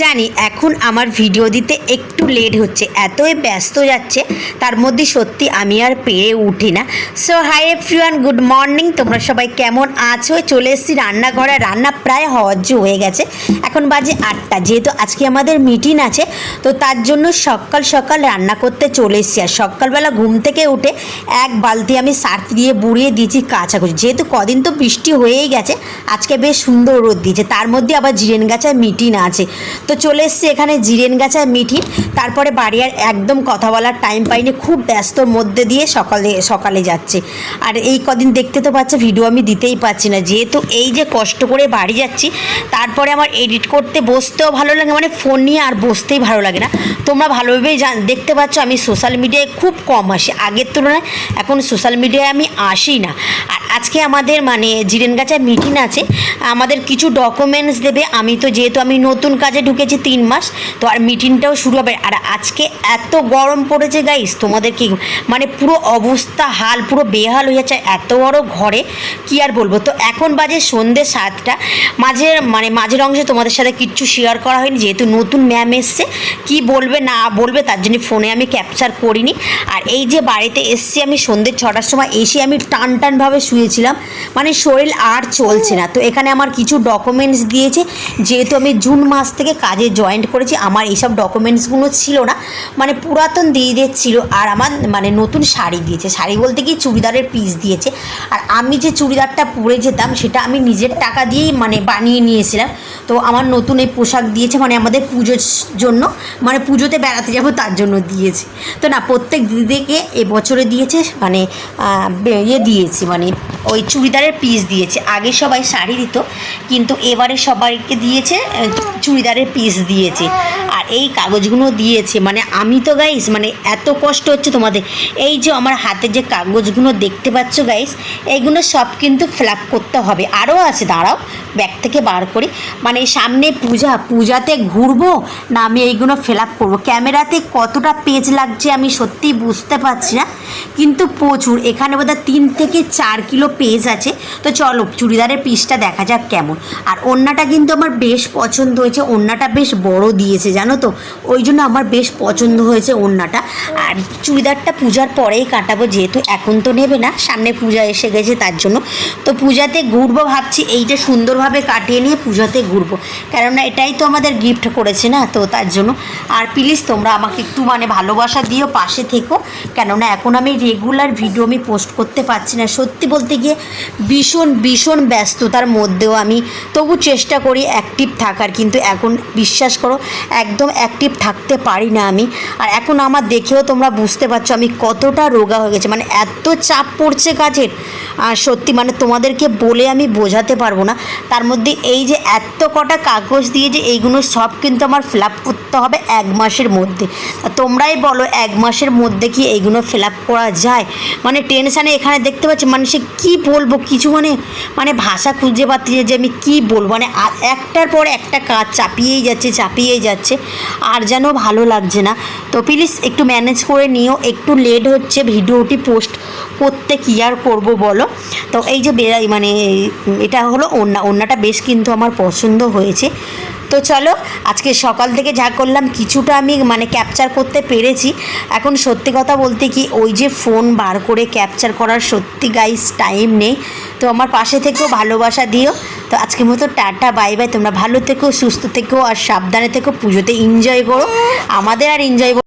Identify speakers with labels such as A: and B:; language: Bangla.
A: জানি, এখন আমার ভিডিও দিতে একটু লেট হচ্ছে, এতই ব্যস্ত যাচ্ছে, তার মধ্যে সত্যি আমি আর পেরে উঠি না। So hi everyone good morning তোমরা সবাই কেমন আছো? চলে এসেছি রান্নাঘরে, রান্না প্রায় হজ্জ হয়ে গেছে। এখন বাজে আটটা, যেহেতু আজকে আমাদের মিটিং আছে, তো তার জন্য সকাল সকাল রান্না করতে চলে এসেছি। আর সকালবেলা ঘুম থেকে উঠে এক বালতি আমি সার্ফ দিয়ে বুড়িয়ে দিয়েছি কাছাকাছি যেহেতু কদিন তো বৃষ্টি হয়েই গেছে, আজকে বেশ সুন্দর রোদ দিয়েছে, তার মধ্যে আবার জিরেন গাছায় মিটিং আছে। তো চলে এসছি এখানে জিরেন গাছায় মিটিং তারপরে বাড়ি আর একদম কথা বলার টাইম পাইনি, খুব ব্যস্তর মধ্যে দিয়ে সকালে সকালে যাচ্ছে। আর এই কদিন দেখতে তো পাচ্ছে ভিডিও আমি দিতেই পাচ্ছি না। যেহেতু এই যে কষ্ট করে বাড়ি যাচ্ছি, তারপরে আমার এডিট করতে বসতেও ভালো লাগে মানে ফোন নিয়ে আর বসতেই ভালো লাগে না। তোমরা ভালোভাবেই জান, দেখতে পাচ্ছ আমি সোশ্যাল মিডিয়ায় খুব কম আসি। আগের তুলনায় এখন সোশ্যাল মিডিয়ায় আমি আসি না। আর আজকে আমাদের মানে জিরেনগাছায় মিটিং আছে, আমাদের কিছু ডকুমেন্টস দেবে। আমি তো যেহেতু আমি নতুন কাজে ঢুকেছি তিন মাস, তো আর মিটিংটাও শুরু হবে। আর আজকে এত গরম পড়েছে গাইস তোমাদের কি মানে পুরো অবস্থা হাল, পুরো বেহাল হয়ে যাচ্ছে এত বড় ঘরে, কি আর বলব? তো এখন বাজে সন্ধ্যে সাতটা। মাঝের মানে মাঝের অংশে তোমাদের সাথে কিচ্ছু শেয়ার করা হয়নি, যেহেতু নতুন ম্যাম এসছে, কি বলবে না বলবে তার জন্য ফোনে আমি ক্যাপচার করিনি। আর এই যে বাড়িতে এসছি আমি সন্ধ্যে ছটার সময়, এসে আমি টান টানভাবে শুয়েছিলাম। মানে শরীর আর চলছে না। তো এখানে আমার কিছু ডকুমেন্টস দিয়েছে, যেহেতু আমি জুন মাস থেকে কাজে জয়েন্ট করেছি। আমার এইসব ডকুমেন্টসগুলো ছিল না। মানে পুরাতন দিদিদের ছিল। আর আমার মানে নতুন শাড়ি দিয়েছে। শাড়ি বলতে কি চুড়িদারের পিস দিয়েছে। আর আমি যে চুড়িদারটা পরে যেতাম, সেটা আমি নিজের টাকা দিয়েই মানে বানিয়ে নিয়েছিলাম। তো আমার নতুন এই পোশাক দিয়েছে মানে আমাদের পুজোর জন্য। মানে পুজোতে বেড়াতে যাব তার জন্য দিয়েছে। তো না, প্রত্যেক দিদিকে এবছরে দিয়েছে মানে ইয়ে দিয়েছি মানে ওই চুড়িদারের পিস দিয়েছে। আগে সবাই শাড়ি দিত, কিন্তু এবারে সবাইকে দিয়েছে চুড়িদারের পিস দিয়েছে। আর এই কাগজগুলো দিয়েছে। মানে আমি তো গাইস মানে এত কষ্ট হচ্ছে তোমাদের। এই যে আমার হাতে যে কাগজগুলো দেখতে পাচ্ছ গাইস এইগুলো সব কিন্তু ফিল আপ করতে হবে। আরও আছে, দাঁড়াও, ব্যাগ থেকে বার করি। মানে সামনে পূজা, পূজাতে ঘুরবো না আমি এইগুলো ফিল আপ করব? ক্যামেরাতে কতটা পেজ লাগছে আমি সত্যি বুঝতে পারছি না। কিন্তু প্রচুর, এখানে বোধহয় তিন থেকে চার কিলো পেজ আছে। তো চলো, চুড়িদারের পিসটা দেখা যাক কেমন। আর ওড়নাটা কিন্তু আমার বেশ পছন্দ হয়েছে, ওড়নাটা বেশ বড় দিয়েছে, জানো তো? ওই জন্য আমার বেশ পছন্দ হয়েছে ওড়নাটা। আর চুড়িদারটা পূজার পরেই কাটাবো যেহেতু এখন তো নেবে না, সামনে পূজা এসে গেছে তার জন্য। তো পূজাতে ঘুরবো ভাবছি এইটা সুন্দরভাবে কাটিয়ে নিয়ে পূজাতে ঘুরবো। কেননা এটাই তো আমাদের গিফট করেছে না, তো তার জন্য। আর প্লিজ তোমরা আমাকে একটু মানে ভালোবাসা দিও, পাশে থেকো। কেননা এখন আমি রেগুলার ভিডিও আমি পোস্ট করতে পারছি না। সত্যি বলতে গিয়ে ভীষণ ভীষণ ব্যস্ততার মধ্যেও আমি তবু চেষ্টা করি অ্যাক্টিভ থাকার। কিন্তু এখন বিশ্বাস করো, একদম অ্যাক্টিভ থাকতে পারি না আমি। আর এখন আমার দেখেও তোমরা বুঝতে পারছ আমি কতটা রোগা হয়ে গেছে। মানে এত চাপ পড়ছে কাজের। আর সত্যি মানে তোমাদেরকে বলে আমি বোঝাতে পারব না। তার মধ্যে এই যে এত কটা কাগজ দিয়ে যে এইগুলো সব কিন্তু আমার ফিল আপ করতে হবে এক মাসের মধ্যে। তোমরাই বলো এক মাসের মধ্যে কি এইগুলো ফিল আপ করা যায়? মানে টেনশানে এখানে দেখতে পাচ্ছি মানে সে কী বলব কিছু মানে মানে ভাষা খুঁজে পাচ্ছি যে আমি কী বলব? মানে একটার পর একটা কাজ চাপিয়েই যাচ্ছে চাপিয়েই যাচ্ছে, আর যেন ভালো লাগছে না। তো প্লিজ একটু ম্যানেজ করে নিও, একটু লেট হচ্ছে, ভিডিওটি পোস্ট করতে কী আর করব বলো? তো এই যে বেড়াই মানে এটা হলো ওড়না, ওড়নাটা বেশ কিন্তু আমার পছন্দ হয়েছে। তো চলো, আজকে সকাল থেকে যা করলাম, কিছুটা আমি মানে ক্যাপচার করতে পেরেছি। এখন সত্যি কথা বলতে কি, ওই যে ফোন বার করে ক্যাপচার করার সত্যি গাইস টাইম নেই। তো আমার পাশে থেকেও ভালোবাসা দিও। তো আজকের মতো টাটা বাই বাই তোমরা ভালো থেকো, সুস্থ থেকো, আর সাবধানে থেকো, পুজোতে এনজয় করো। আমাদের আর এনজয়